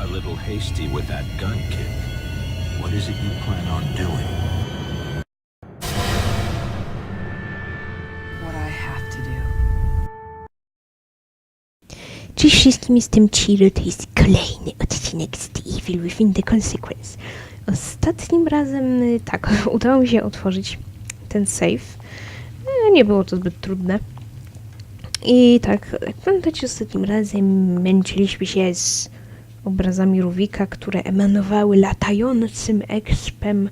a little hasty with that gun, kid. What is it you plan on doing? What I have to do. Cześć wszystkim, jestem Chiro, to jest kolejny odcinek z The Evil Within the Consequence. Ostatnim razem, y, tak, udało mi się otworzyć ten safe. E, Nie było to zbyt trudne. I tak, jak pamiętacie, ostatnim razem męczyliśmy się z obrazami Rubika, które emanowały latającym expem,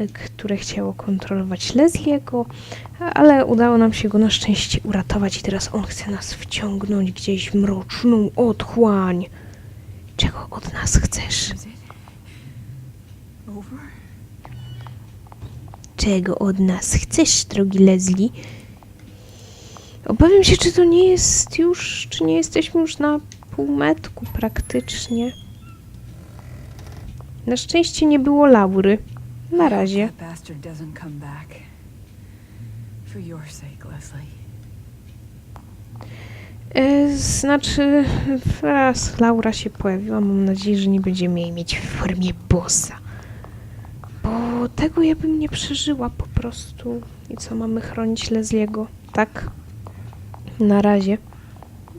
y, które chciało kontrolować Leslie'ego, ale udało nam się go na szczęście uratować i teraz on chce nas wciągnąć gdzieś w mroczną otchłań. Czego od nas chcesz? Czego od nas chcesz, drogi Leslie? Obawiam się, czy to nie jest już, czy nie jesteśmy już na półmetku praktycznie. Na szczęście nie było Laury. Na razie. E, znaczy, raz Laura się pojawiła, mam nadzieję, że nie będziemy jej mieć w formie bossa. Bo tego ja bym nie przeżyła po prostu. I co, mamy chronić Leslie'ego? Tak? Na razie.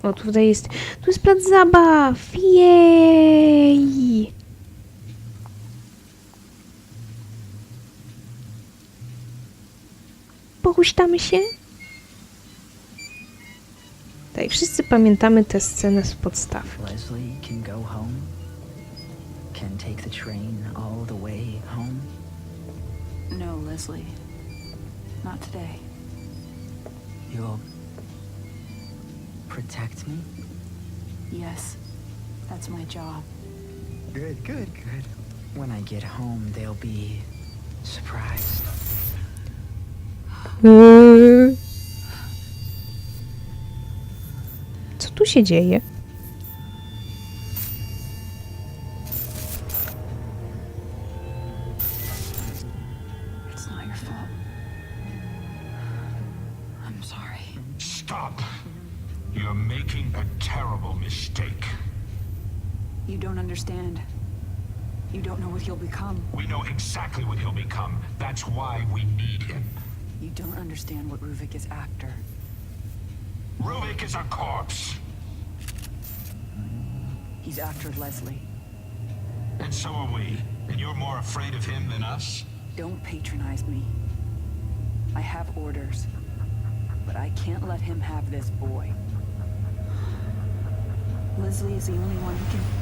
O, tutaj jest, tu jest plac zabaw! Jej! Pochuśtamy się? Tak, wszyscy pamiętamy tę scenę z podstaw. Leslie can go home? Can take the train all the way home? No, Leslie. Not today. You'll protect me? Yes, that's my job. Good, good, good. When I get home, they'll be surprised. Co tu się dzieje? It's not your fault. I'm sorry. Stop. You're making a terrible mistake. You don't understand. You don't know what he'll become. We know exactly what he'll become. That's why we need him. You don't understand what Ruvik is after. Ruvik is a corpse, He's after Leslie. and so are we. And you're more afraid of him than us? Don't patronize me. I have orders, but I can't let him have this boy. Leslie is the only one who can.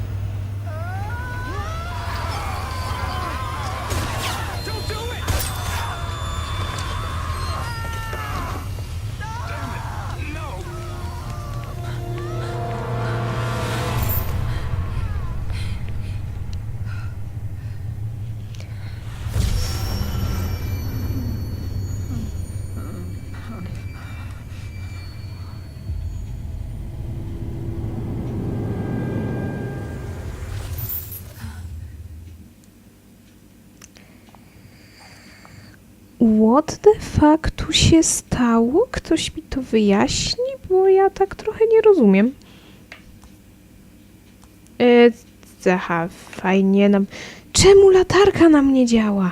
What the fuck tu się stało? Ktoś mi to wyjaśni, bo ja tak trochę nie rozumiem. E, fajnie nam... Czemu latarka nam nie działa?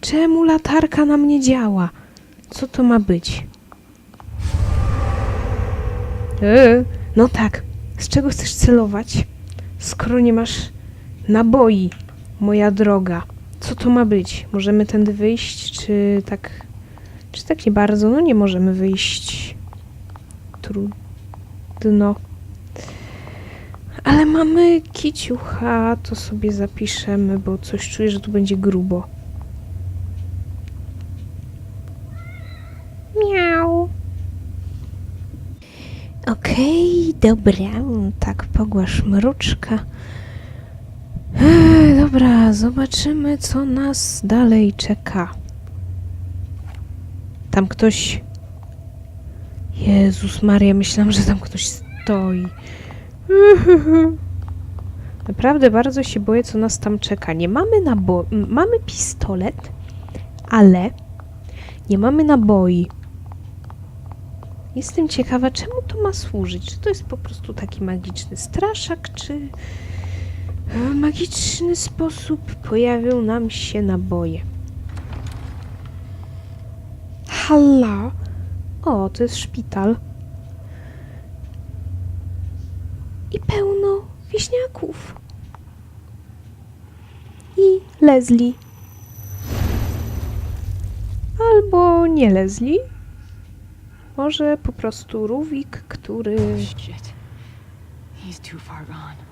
Czemu latarka nam nie działa? Co to ma być? E, no tak, z czego chcesz celować, skoro nie masz naboi, moja droga? Co to ma być? Możemy tędy wyjść, czy tak... Czy tak nie bardzo? No nie możemy wyjść. Trudno. Ale mamy kiciucha, to sobie zapiszemy, bo coś czuję, że tu będzie grubo. Miau. Okej, dobra. Tak, pogłasz mruczka. Dobra, zobaczymy, co nas dalej czeka. Tam ktoś. Jezus Maria, myślałam, że tam ktoś stoi. Naprawdę bardzo się boję, co nas tam czeka. Nie mamy nabo... Mamy pistolet, ale nie mamy naboi. Jestem ciekawa, czemu to ma służyć. Czy to jest po prostu taki magiczny straszak, czy W magiczny sposób pojawią nam się naboje. Halla! O, to jest szpital. I pełno wieśniaków. I Leslie. Albo nie Leslie. Może po prostu Ruvik, który... Shit. He's too far gone.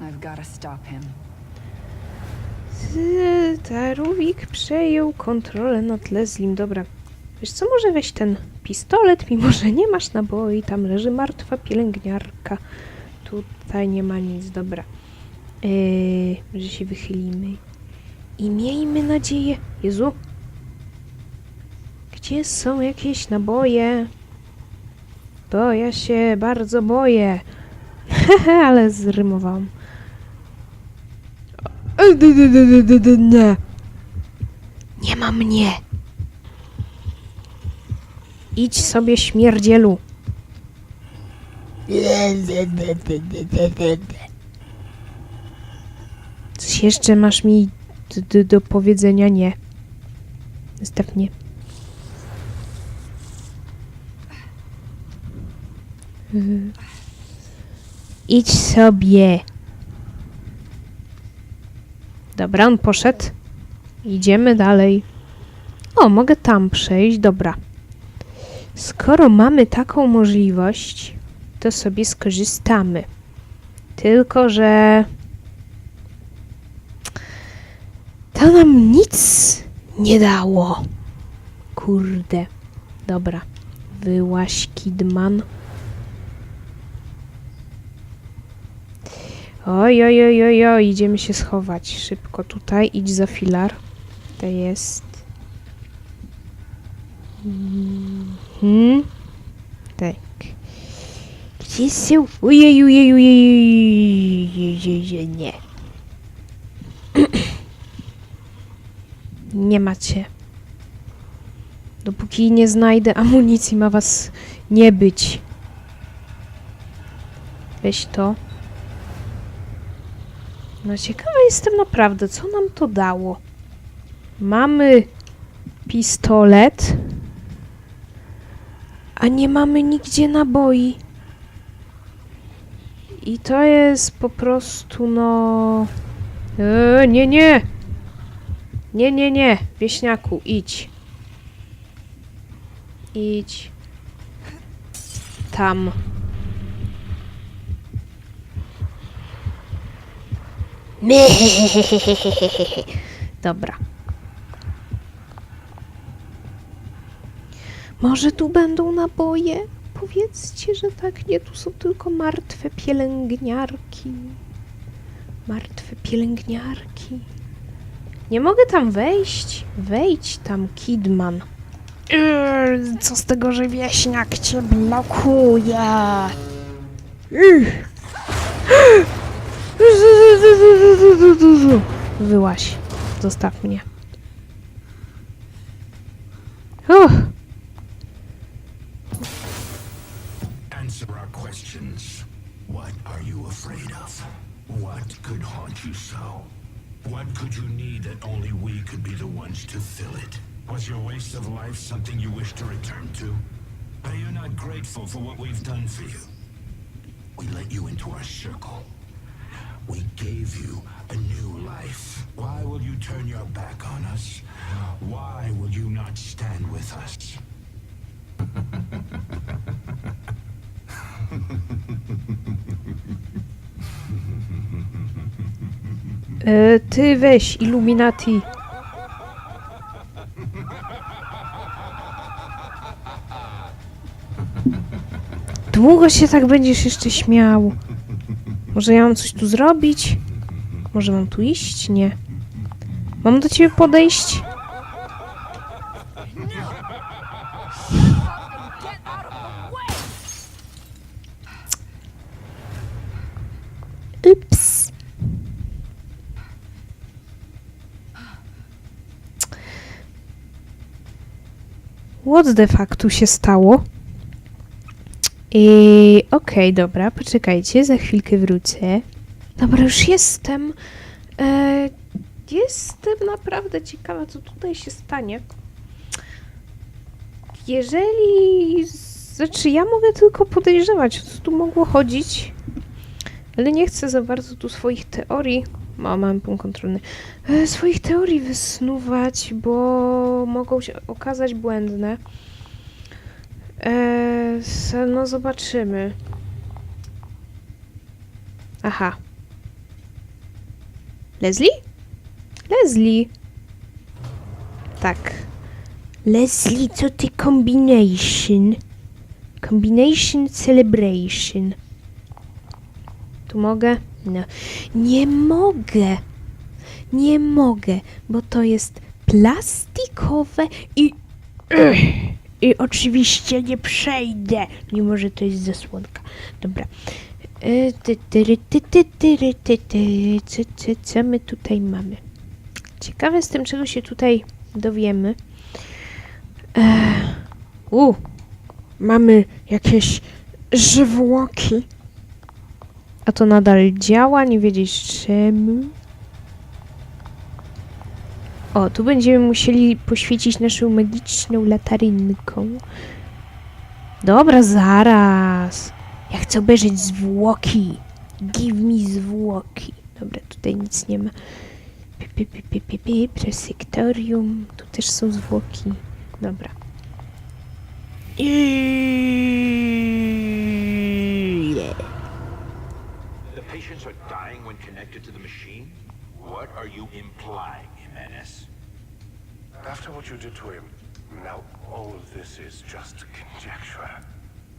I've gotta stop him. Z- Ta Ruvik przejął kontrolę nad Leslim. Dobra. Wiesz co, może weź ten pistolet, mimo że nie masz naboi. Tam leży martwa pielęgniarka. Tutaj nie ma nic. Dobra. Yy, może się wychylimy. I miejmy nadzieję... Jezu! Gdzie są jakieś naboje? Bo ja się bardzo boję. Hehe, ale zrymowałam. Nie. Nie ma mnie. Idź sobie, śmierdzielu. Coś jeszcze masz mi d- d- do powiedzenia? Nie. Zostaw. Idź sobie. Dobra, on poszedł. Idziemy dalej. O, mogę tam przejść. Dobra. Skoro mamy taką możliwość, to sobie skorzystamy. Tylko, że. To nam nic nie dało. Kurde. Dobra. Wyłaś, Kidman. Oj, oj, oj, oj, oj, idziemy się schować. Szybko tutaj, idź za filar. To jest. Mhm. Tak. Gdzie są? Ojej, ojej, ojej, nie. Nie macie. Dopóki nie znajdę amunicji, ma was nie być. Weź to. No ciekawa jestem naprawdę, co nam to dało. Mamy pistolet, a nie mamy nigdzie naboi. I to jest po prostu no... Eee, nie, nie! Nie, nie, nie! Wieśniaku, idź. Idź. Tam. Dobra. Może tu będą naboje? Powiedzcie, że tak, nie, tu są tylko martwe pielęgniarki. Martwe pielęgniarki. Nie mogę tam wejść. Wejdź tam, Kidman. Yy, co z tego, że wieśniak cię blokuje? Yy. Wyłaś. Zostaw mnie. Uff. Answer our questions. What are you afraid of? What could haunt you so? What could you need that only we could be the ones to fill it? Was your waste of life something you wish to return to? Are you not grateful for what we've done for you? We let you into our circle. We gave you a new life. Why will you turn your back on us? Why will you not stand with us? E, ty weź, Illuminati. Długo się tak będziesz jeszcze śmiał. Może ja mam coś tu zrobić? Może mam tu iść? Nie. Mam do ciebie podejść? Ups. What the fuck tu się stało? I okej, dobra, poczekajcie, za chwilkę wrócę. Dobra, już jestem. E, jestem naprawdę ciekawa, co tutaj się stanie. Jeżeli. Znaczy, ja mogę tylko podejrzewać, co tu mogło chodzić. Ale nie chcę za bardzo tu swoich teorii. O, mam punkt kontrolny. E, swoich teorii wysnuwać, bo mogą się okazać błędne. E, s- no, zobaczymy. Aha. Leslie? Leslie. Tak. Leslie, co ty combination? Combination celebration. Tu mogę? No. Nie mogę. Nie mogę, bo to jest plastikowe i... I oczywiście nie przejdę, mimo że to jest zasłonka. Dobra. Co my tutaj mamy? Ciekawe jestem, czego się tutaj dowiemy. E, u, mamy jakieś żywłoki. A to nadal działa, nie wiedzieć czemu. O, tu będziemy musieli poświecić naszą magiczną latarynką. Dobra, zaraz. Ja chcę obejrzeć zwłoki. Give me zwłoki. Dobra, tutaj nic nie ma. Pi, pi, pi, pi, pi, pi, Presektorium. Tu też są zwłoki. Dobra. Yeah. The patients are dying when connected to the machine? What are you implying? After what you did to him, now all of this is just conjecture.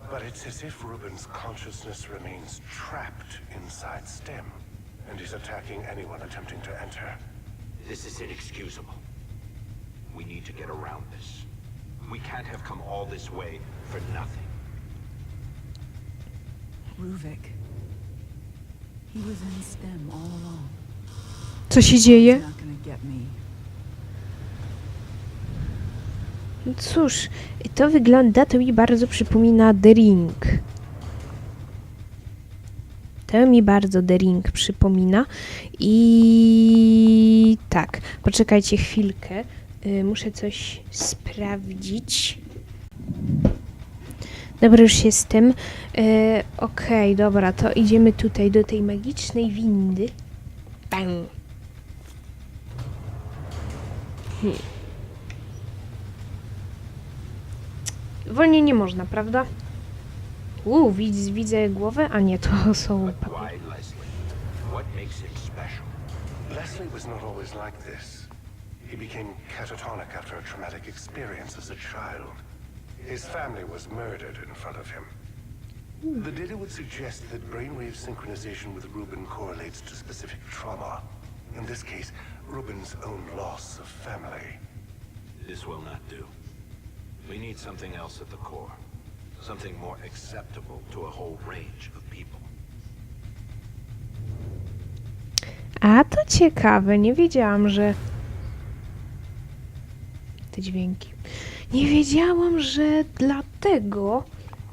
But it's as if Ruben's consciousness remains trapped inside STEM, and he's attacking anyone attempting to enter. This is inexcusable. We need to get around this. We can't have come all this way for nothing. Ruvik. He was in STEM all along. Co się dzieje? He's not gonna get me. No cóż, to wygląda, to mi bardzo przypomina The Ring. To mi bardzo The Ring przypomina. I tak, poczekajcie chwilkę. Y, muszę coś sprawdzić. Dobra, już jestem. Y, Okej, dobra, to idziemy tutaj do tej magicznej windy. Bang. Wolniej nie można, prawda? Uuu, widz, widzę głowę, a nie, to są why Leslie? What makes him special? Leslie was not always like this. He became catatonic after a traumatic experience as a child. His family was murdered in front of him. The data would suggest that brainwave synchronization with Ruben correlates to specific trauma. In this case, Ruben's own loss of family. This will not do. We need something else at the core. Something more acceptable to a whole range of people. A to ciekawe, nie wiedziałam, że. Te dźwięki. Nie wiedziałam, że dlatego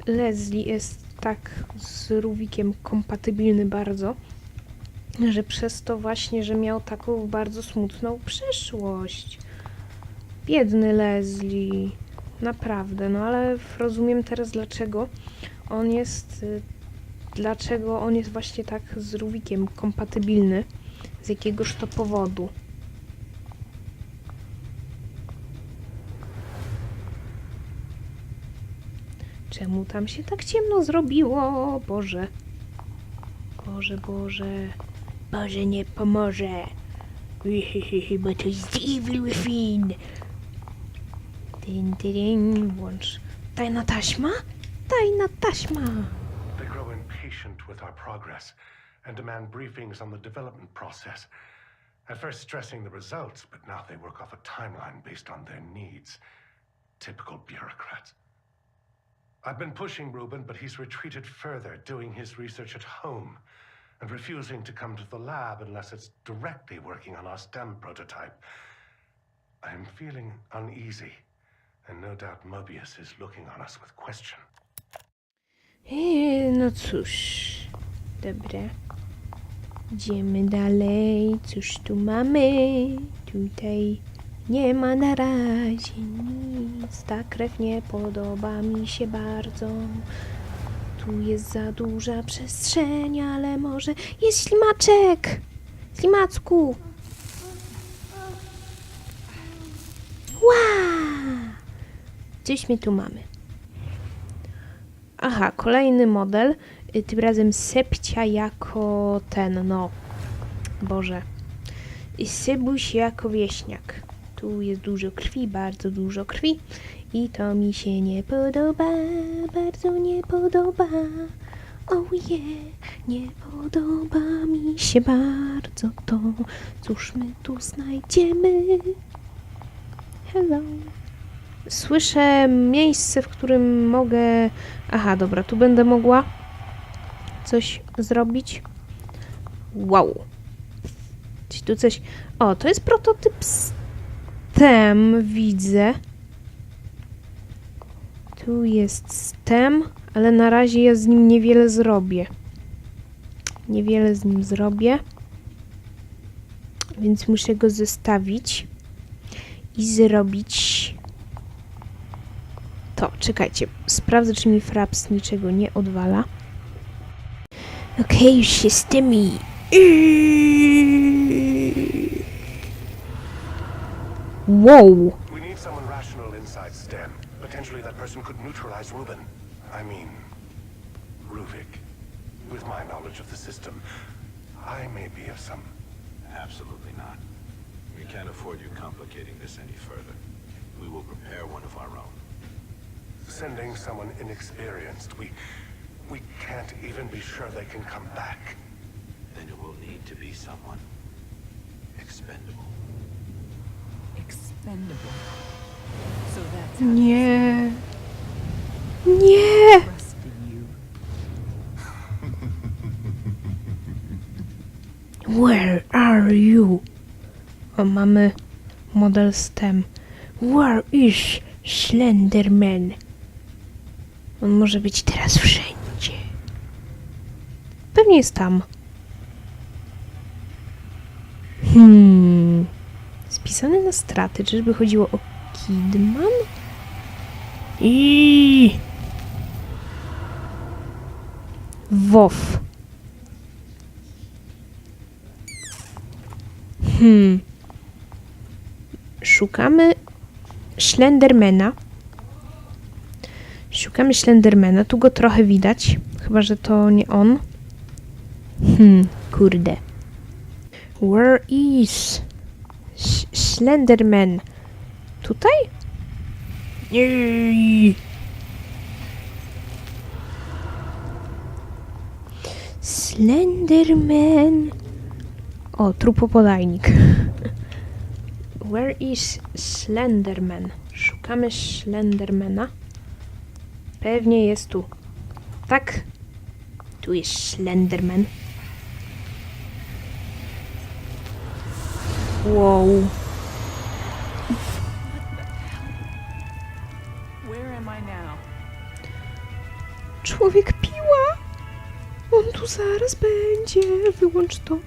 Leslie jest tak z Rubikiem kompatybilny bardzo, że przez to właśnie, że miał taką bardzo smutną przeszłość. Biedny Leslie. Naprawdę, no ale rozumiem teraz dlaczego on jest. y, Dlaczego on jest właśnie tak z Rubikiem kompatybilny. Z jakiegoż to powodu. Czemu tam się tak ciemno zrobiło? Boże. Boże, Boże. Boże nie pomoże. Bo to jest evil within. Dyn, dyn, włącz. Tajna taśma? Tajna taśma. They grow impatient with our progress and demand briefings on the development process. At first stressing the results, but now they work off a timeline based on their needs. Typical bureaucrats. I've been pushing Ruben, but he's retreated further, doing his research at home and refusing to come to the lab unless it's directly working on our STEM prototype. I am feeling uneasy, and no doubt Mobius is looking on us with question. Eee, no cóż. Dobre. Idziemy dalej. Cóż tu mamy? Tutaj nie ma na razie nic. Ta krew nie podoba mi się bardzo. Tu jest za duża przestrzeń, ale może jest ślimaczek. Ślimacku. Ła! Coś my tu mamy. Aha, kolejny model. Y, Tym razem Sepcia jako ten, no. Boże. Sybuś jako wieśniak. Tu jest dużo krwi, bardzo dużo krwi. I to mi się nie podoba, bardzo nie podoba. Oh yeah, nie podoba mi się bardzo to. Cóż my tu znajdziemy? Hello. Słyszę miejsce, w którym mogę. Aha, dobra, tu będę mogła coś zrobić. Wow. Czy tu coś. O, to jest prototyp STEM, widzę. Tu jest STEM, ale na razie ja z nim niewiele zrobię. Niewiele z nim zrobię. Więc muszę go zestawić i zrobić to. Czekajcie, sprawdzę, czy mi Fraps niczego nie odwala. Okej, już się stymi. Wow. We need someone rational inside STEM. Potentially that person could neutralize Ruben. I mean, Ruvik. With my knowledge of the system, I may be of some... Absolutely not. We can't afford you complicating this any further. We will prepare one of our own. Sending someone inexperienced, we... We can't even be sure they can come back. Then it will need to be someone expendable. Expendable. So that's how Nie. Nie. trusted you. Where are you? Oh, o, mamy model STEM. Where is Slenderman? On może być teraz wszędzie. Pewnie jest tam. Hmm. Spisany na straty. Czyżby chodziło o Kidman? I. WoW. Hmm. Szukamy Slendermana. Szukamy Slendermana. Tu go trochę widać. Chyba, że to nie on. Hmm, kurde. Where is S- Slenderman? Tutaj? Nie. Slenderman. O, trupopodajnik. Where is Slenderman? Szukamy Slendermana. Pewnie jest tu. Tak. Tu jest Slenderman. Wow. Człowiek piła. On tu zaraz będzie. Wyłącz to.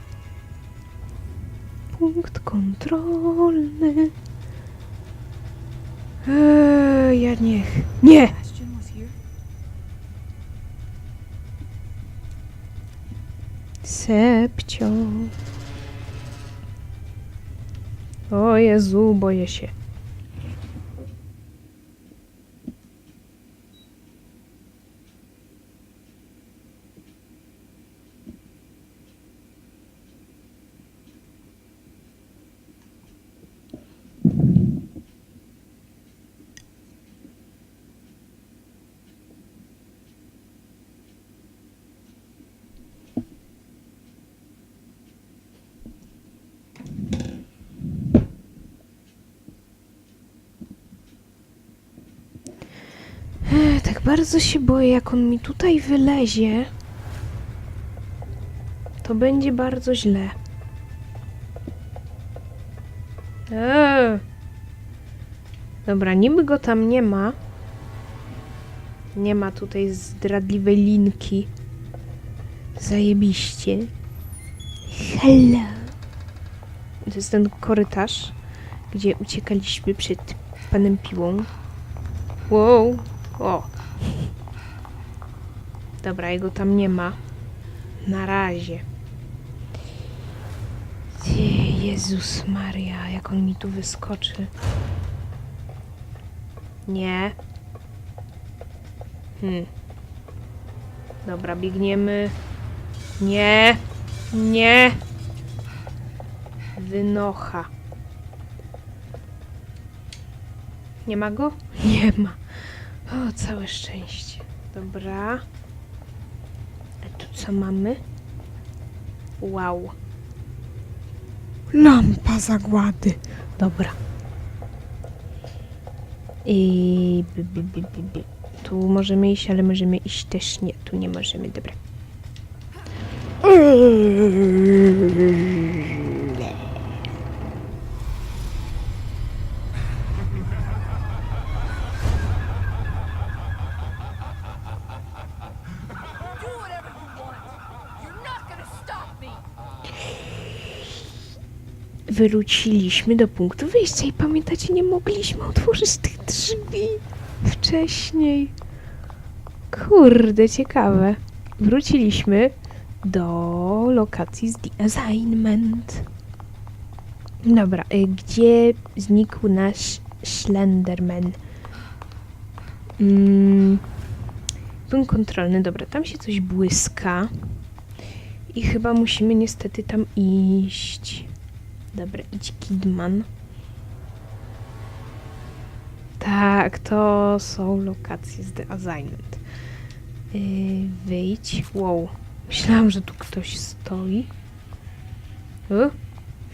Punkt kontrolny. Eee, ja niech. Nie! Sepcio. O Jezu, boję się. Ech, tak bardzo się boję, jak on mi tutaj wylezie. To będzie bardzo źle. Eee. Dobra, niby go tam nie ma. Nie ma tutaj zdradliwej linki. Zajebiście. Hello. To jest ten korytarz, gdzie uciekaliśmy przed panem Piłą. Wow. O. Dobra, jego tam nie ma. Na razie. Jezus Maria, jak on mi tu wyskoczy. Nie. Hmm. Dobra, biegniemy. Nie. Nie. Wynocha. Nie ma go? Nie ma. O, całe szczęście. Dobra. A tu co mamy? Wow. Lampa zagłady. Dobra. I... By, by, by, by, by. Tu możemy iść, ale możemy iść też nie. Tu nie możemy, dobra. Do Wróciliśmy do punktu wyjścia i pamiętacie, nie mogliśmy otworzyć tych drzwi wcześniej. Kurde, ciekawe. Wróciliśmy do lokacji z The Assignment. Dobra, y, gdzie znikł nasz Slenderman? Mm, punkt kontrolny, dobra, tam się coś błyska. I chyba musimy niestety tam iść. Dobra, idź Kidman. Tak, to są lokacje z The Assignment. Yy, wyjdź. Wow. Myślałam, że tu ktoś stoi. O,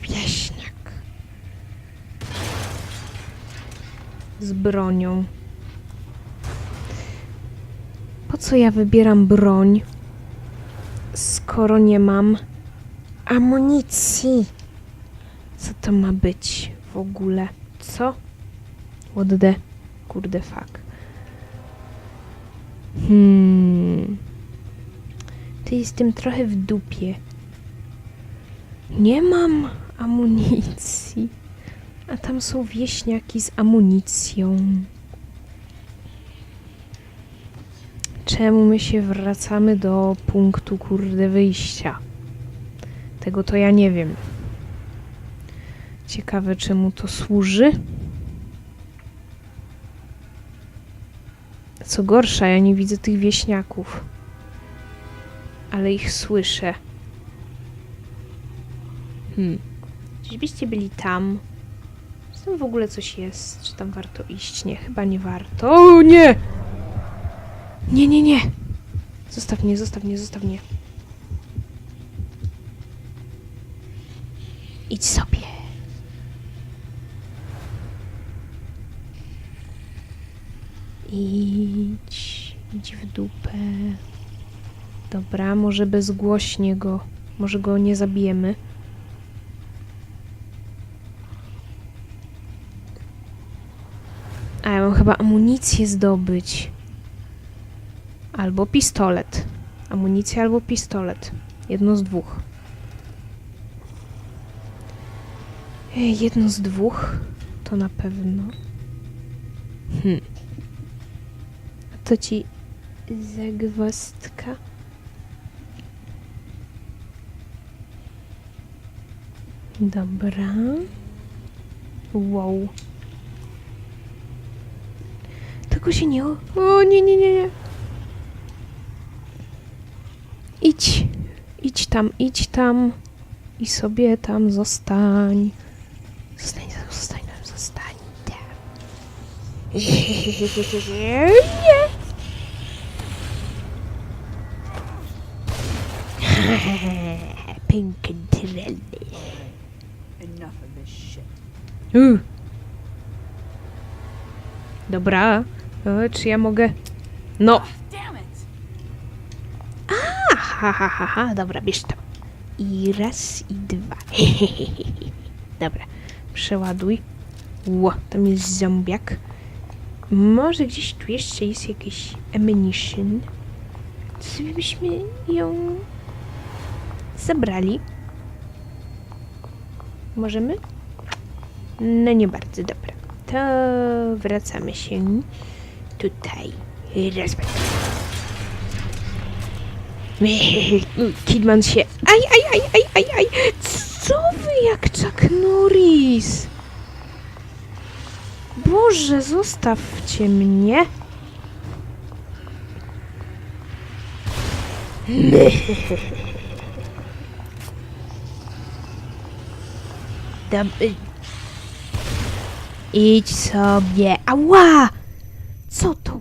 wieśniak. Z bronią. Po co ja wybieram broń, skoro nie mam amunicji? Co to ma być w ogóle? Co? What the... Kurde fuck. Hmm... Ty jestem trochę w dupie. Nie mam amunicji. A tam są wieśniaki z amunicją. Czemu my się wracamy do punktu kurde wyjścia? Tego to ja nie wiem. Ciekawe, czemu to służy. Co gorsza, ja nie widzę tych wieśniaków. Ale ich słyszę. Hmm. Czyżbyście byli tam? Czy tam w ogóle coś jest? Czy tam warto iść? Nie, chyba nie warto. O nie! Nie, nie, nie! Zostaw mnie, zostaw mnie, zostaw mnie. Idź sobie. Idź, idź w dupę. Dobra, może bezgłośnie go, może go nie zabijemy. A ja mam chyba amunicję zdobyć. Albo pistolet. Amunicja albo pistolet. Jedno z dwóch. Jedno z dwóch to na pewno. Hmm. To ci zagwozdka. Dobra. Wow. Tego się nie... O, o nie, nie, nie, nie. Idź. Idź tam, idź tam. I sobie tam zostań. Zostań, zostań zostań tam. Pink and Enough of this shit. Uh. Dobra. E, czy ja mogę? No. It! Ha, ha, ha, ha. Dobra, bierz to. I raz, i dwa. Dobra. Przeładuj. Ło, tam jest zombiak. Może gdzieś tu jeszcze jest jakieś ammunition. Co byśmy ją zabrali? Możemy? No nie bardzo, dobra. To wracamy się tutaj. Raz. Kidman się... Aj, aj, aj, aj, aj, aj! Co wy jak Chuck Norris? Boże, zostawcie mnie. Dam... y- Idź sobie. Ała! Co to?